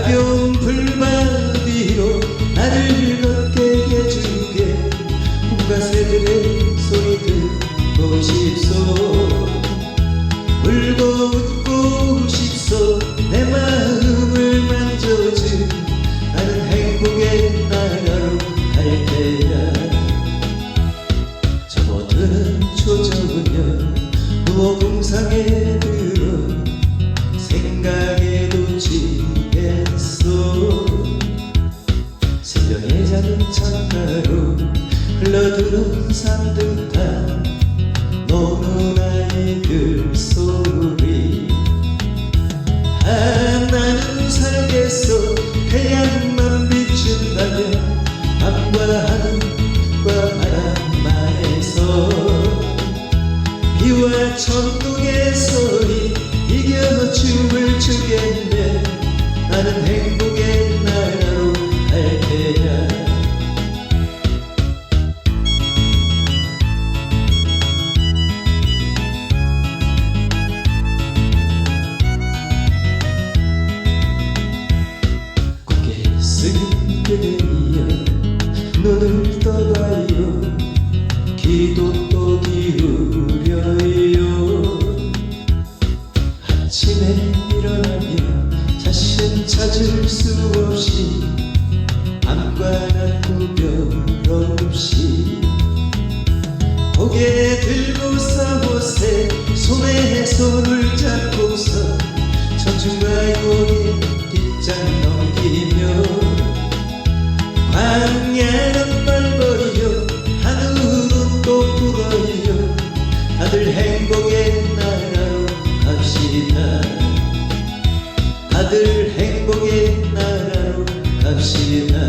가벼운 불만 위로 나를 걷게 해주게. 꿈과 새들의 소리 듣고 싶소. 울고 웃고 싶소. 내 마음을 만져준 나는 행복의 나라로 갈 테야. 접어드는 초저녁 누워 공상에 소 일어나면 자신 찾을 수 없이 낮 구별 없이 고개 들고서 보세 손에 손을 잡고서 고개 뒷장 넘기며 광야는 멀거리요 하늘은 또 불어요. 다들 행복의 나라로 갑시다 다들 행복의 나라로 갑시다